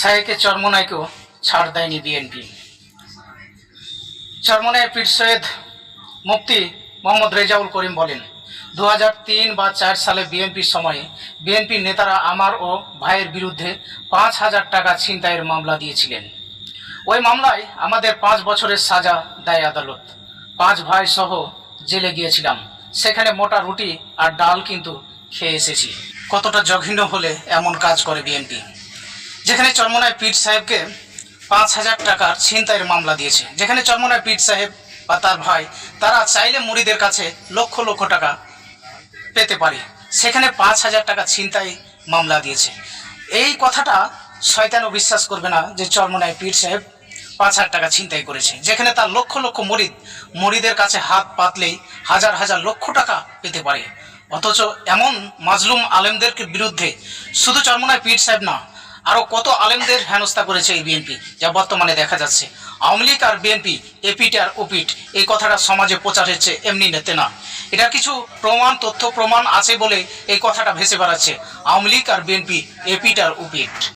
সাহেকে চরমনাইকেও ছাড় দেয়নি বিএনপি চরমনায় পীর সৈয়দ মুফতি মোহাম্মদ রেজাউল করিম বলেন দু বা চার সালে বিএনপির সময়ে বিএনপির নেতারা আমার ও ভাইয়ের বিরুদ্ধে পাঁচ হাজার টাকা ছিনতাইয়ের মামলা দিয়েছিলেন। ওই মামলায় আমাদের পাঁচ বছরের সাজা দেয় আদালত। পাঁচ ভাই সহ জেলে গিয়েছিলাম। সেখানে মোটা রুটি আর ডাল কিন্তু খেয়ে এসেছি। কতটা জঘন্য হলে এমন কাজ করে বিএনপি যেখানে চরমনায় পীর সাহেবকে পাঁচ হাজার টাকার ছিনতাইয়ের মামলা দিয়েছে। যেখানে চরমনায় পীর সাহেব বা তার ভাই, তারা চাইলে মুড়িদের কাছে লক্ষ লক্ষ টাকা পেতে পারে। সেখানে পাঁচ হাজার টাকা ছিনতাই মামলা দিয়েছে। এই কথাটা শয়তানও বিশ্বাস করবে না যে চরমনায় পীর সাহেব পাঁচ হাজার টাকা ছিনতাই করেছে। যেখানে তার লক্ষ লক্ষ মরিদ মরিদের কাছে হাত পাতলেই হাজার হাজার লক্ষ টাকা পেতে পারে। অথচ এমন মাজলুম আলেমদেরকে বিরুদ্ধে শুধু চরমনায় পীর সাহেব না আরও কত আলেমদের হেনস্থা করেছে এই বিএনপি, যা বর্তমানে দেখা যাচ্ছে। আওয়ামী লীগ আর বিএনপি, এপিট আর ওপিট, এই কথাটা সমাজে প্রচার হচ্ছে, এমনি নেতে না। এটা কিছু প্রমাণ, তথ্য, প্রমাণ আছে বলে এই কথাটা ভেসে বেড়াচ্ছে। আওয়ামী লীগ আর বিএনপি, এপিট আর ওপিট।